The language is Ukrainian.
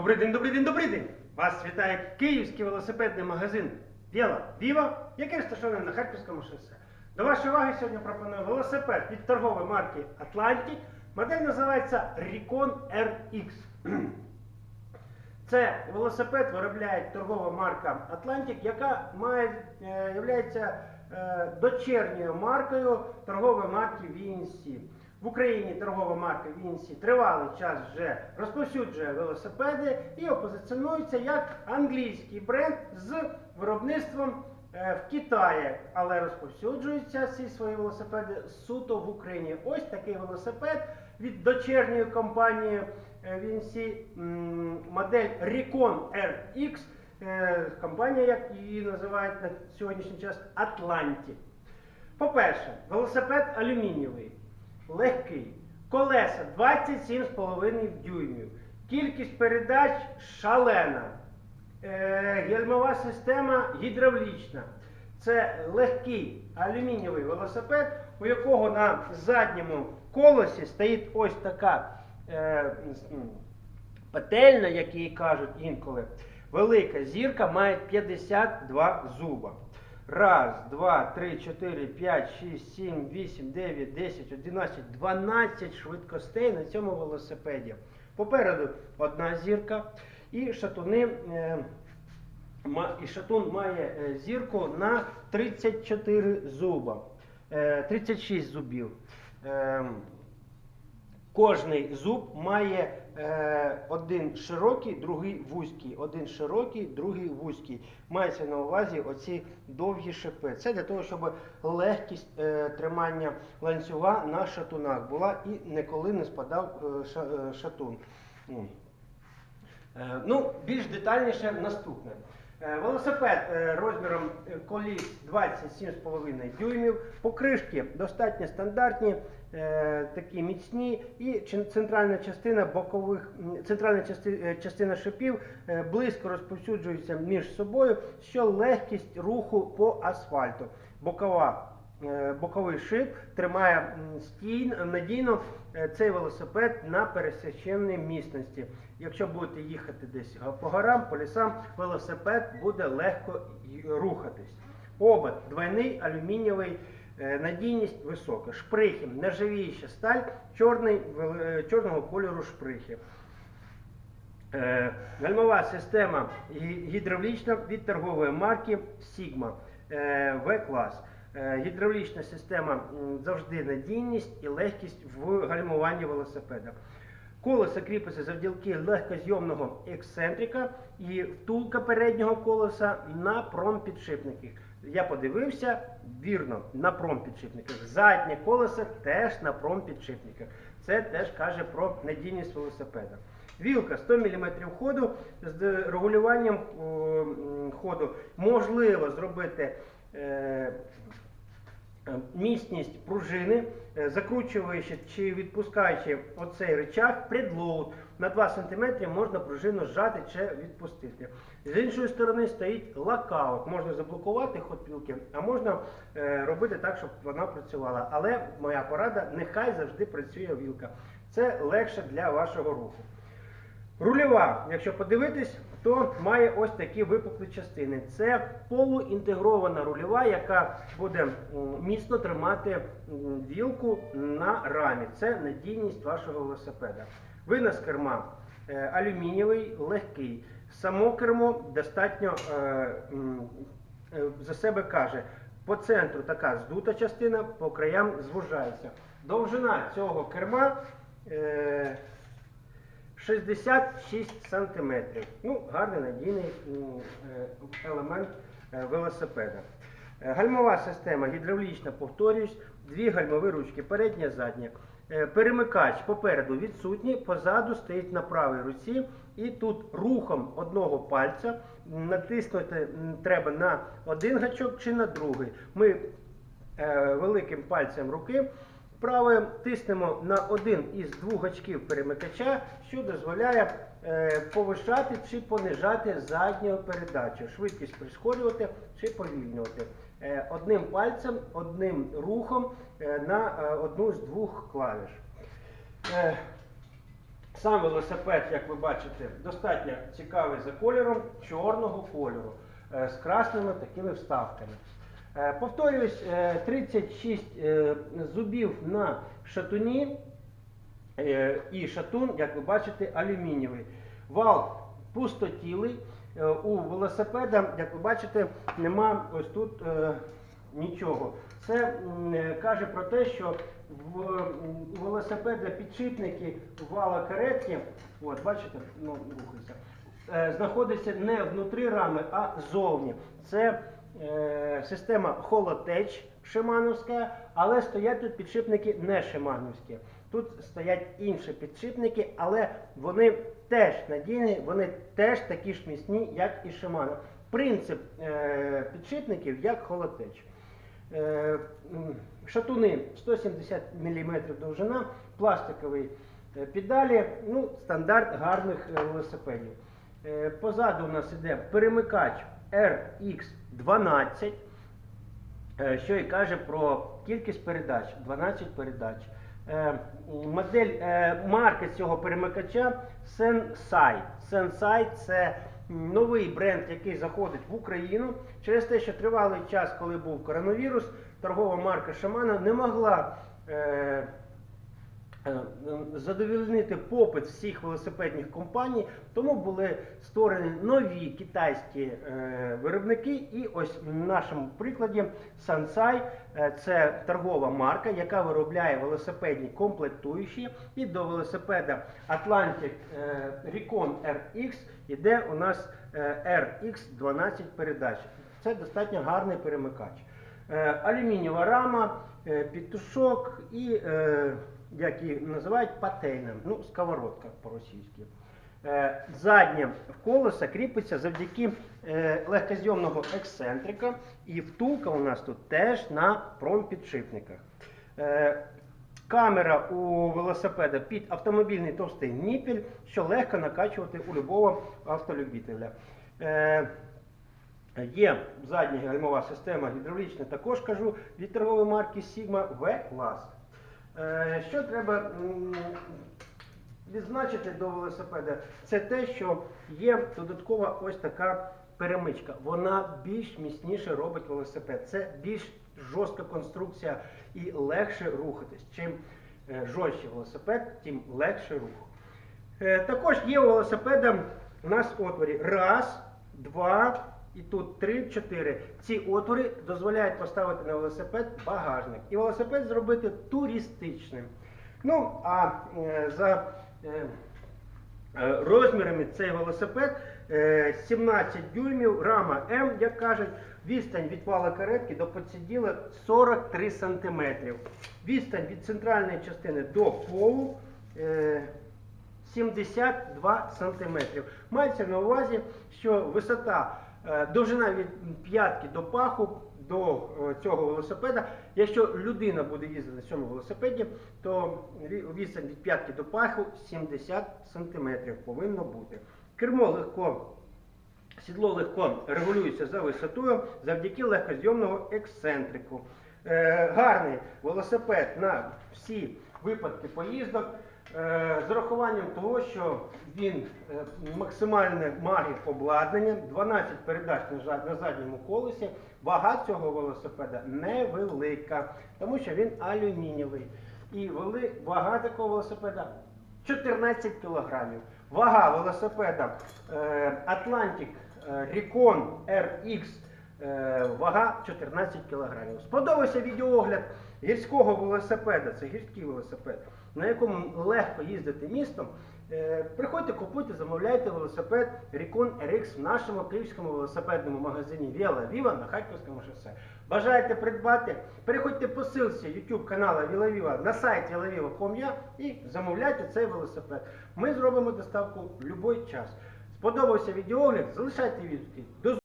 Добрий день, добрий день, добрий день! Вас вітає київський велосипедний магазин Віла Віва, який розташований на Харківському шосе. До вашої уваги сьогодні пропоную велосипед від торгової марки Atlantic. Модель називається Recon RX. Це велосипед виробляє торгова марка Atlantic, яка має, е, являється е, дочерньою маркою торгової марки VNC. В Україні торгова марка VNC тривалий час вже розповсюджує велосипеди і опозиціонується як англійський бренд з виробництвом е, в Китаї, але розповсюджуються ці свої велосипеди суто в Україні. Ось такий велосипед від дочерньої компанії е, м, модель Recon RX, е, компанія, як її називають на сьогоднішній час Atlantic. По-перше, велосипед алюмінієвий, легкий, колеса 27,5 дюймів, кількість передач шалена, е, гальмова система гідравлічна. Це легкий алюмінієвий велосипед, у якого на задньому колесі стоїть ось така е, петельна, як її кажуть інколи. Велика зірка має 52 зуба. Раз, два, три, чотири, п'ять, шість, сім, вісім, дев'ять, десять, одинадцять, дванадцять швидкостей на цьому велосипеді. Попереду одна зірка і шатуни. е, І шатун має е, зірку на 34 зуба, е, 36 зубів. Ем, Кожний зуб має е, один широкий, другий вузький. Один широкий, другий вузький. Мається на увазі оці довгі шипи. Це для того, щоб легкість е, тримання ланцюга на шатунах була і ніколи не спадав е, е, шатун. Е, Ну, більш детальніше наступне. Е, Велосипед е, розміром е, коліс 27,5 дюймів. Покришки достатньо стандартні, такі міцні, і центральна частина бокових, центральна частина шипів близько розповсюджується між собою, що легкість руху по асфальту. Бокова боковий шип тримає надійно е, цей велосипед на пересеченій місності. Якщо будете їхати десь по горам, по лісам, велосипед буде легко рухатись. Обод двойний алюмінієвий, е, надійність висока. Шприхи, нержавіюча сталь, чорний, е, чорного кольору шприхи. Е, Гальмова система гідравлічна від торгової марки Sigma е, В-клас. Е, Гідравлічна система завжди надійність і легкість в гальмуванні велосипеда. Колесо кріпиться завдяки легкозйомного ексцентрика і втулка переднього колеса на промпідшипниках. Я подивився, вірно, на промпідшипниках. Заднє колесо теж на промпідшипниках. Це теж каже про надійність велосипеда. Вілка 100 мм ходу з регулюванням ходу можливо зробити е, е, міцність пружини, е, закручуючи чи відпускаючи оцей рычаг, предлоуд на 2 см можна пружину зжати чи відпустити. З іншої сторони стоїть локаут. Можна заблокувати ход вілки, а можна е, робити так, щоб вона працювала. Але моя порада, нехай завжди працює вілка. Це легше для вашого руху. Рульова, якщо подивитись, то має ось такі випуклі частини. Це полуінтегрована рульова, яка буде міцно тримати вілку на рамі. Це надійність вашого велосипеда. Винос керма е, алюмінієвий, легкий. Само кермо достатньо е, е, за себе каже. По центру така здута частина, по краям звужається. Довжина цього керма. Е, 66 сантиметрів. Ну, гарний надійний е, елемент е, велосипеда. Е, Гальмова система гідравлічна, повторюсь, дві гальмові ручки, передня, задня. Е, Перемикач попереду відсутній, позаду стоїть на правій руці, і тут рухом одного пальця натиснути треба на один гачок чи на другий. Ми е, великим пальцем руки правою тиснемо на один із двох гачків перемикача, що дозволяє е, повишати чи понижати задню передачу, швидкість прискорювати чи повільнювати. Е, одним пальцем, одним рухом е, на е, одну з двох клавіш. Е, Сам велосипед, як ви бачите, достатньо цікавий за кольором, чорного кольору, е, з красними такими вставками. Е, Повторюсь, е, 36 е, зубів на шатуні е, і шатун, як ви бачите, алюмінієвий. Вал пустотілий. Е, У велосипеда, як ви бачите, нема ось тут е, нічого. Це е, каже про те, що в м, велосипеда підшипники вала каретки, от бачите, ну рухається, е, не внутрі рами, а зовні. Це е, система Holotech Шимановська, але стоять тут підшипники не Шимановські. Тут стоять інші підшипники, але вони теж надійні, вони теж такі ж міцні, як і Shimano. Принцип е, підшипників як Holotech. Е, Шатуни 170 мм довжина, пластикові е, педалі, ну, стандарт гарних е, велосипедів. Е, Позаду у нас іде перемикач RX12, е, що і каже про кількість передач 12 передач. Е, Модель е, марки цього перемикача Sensai. Sensai це новий бренд, який заходить в Україну. Через те, що тривалий час, коли був коронавірус, торгова марка Шамана не могла е, е, попит всіх велосипедних компаній, тому були створені нові китайські е, виробники. І ось в нашому прикладі Sansai е, це торгова марка, яка виробляє велосипедні комплектуючі. І до велосипеда Atlantic Recon RX іде у нас RX 12 передач. Це достатньо гарний перемикач. Е, Алюмінієва рама, е, підтушок і, е, як її називають, патейна, ну, сковородка по-російськи. Заднє колесо кріпиться завдяки легкозйомного ексцентрика, і втулка у нас тут теж на промпідшипниках. Камера у велосипеда під автомобільний товстий ніпіль, що легко накачувати у любого автолюбителя. Е, Є задня гальмова система гідравлічна, також кажу, від торгової марки Sigma V-клас. Е, Що треба відзначити до велосипеда? Це те, що є додаткова ось така перемичка. Вона більш міцніше робить велосипед. Це більш жорстка конструкція і легше рухатись. Чим е, жорстче велосипед, тим легше рух. Також є у велосипеда у нас отворі. Раз, два і тут три, чотири. Ці отвори дозволяють поставити на велосипед багажник. І велосипед зробити туристичним. Ну, а е, за е, е, розмірами цей велосипед е, 17 дюймів, рама М, як кажуть, відстань від вала каретки до подсиділа 43 см. Відстань від центральної частини до полу. е, 72 см. Мається на увазі, що висота, довжина від п'ятки до паху до е, цього велосипеда. Якщо людина буде їздити на цьому велосипеді, то ві- відстань від п'ятки до паху 70 см повинно бути. Кермо легко. Сідло легко регулюється за висотою завдяки легкозйомного ексцентрику. Е, гарний велосипед на всі випадки поїздок. Е, з урахуванням того, що він е, максимальне має обладнання, 12 передач на задньому колесі, вага цього велосипеда невелика, тому що він алюмінієвий. І вага такого велосипеда 14 кілограмів. Вага велосипеда е, Atlantic Recon RX вага 14 кілограмів. Сподобався відеоогляд гірського велосипеда, це гірський велосипед, на якому легко їздити містом. Е, Приходьте, купуйте, замовляйте велосипед Recon RX в нашому київському велосипедному магазині Віла Віва на Харківському шосе. Бажаєте придбати? Переходьте по ссылці YouTube каналу Віла Віва на сайт vilaviva.com.ua і замовляйте цей велосипед. Ми зробимо доставку в будь-який час. Сподобався відеогляд? Залишайте відгуки.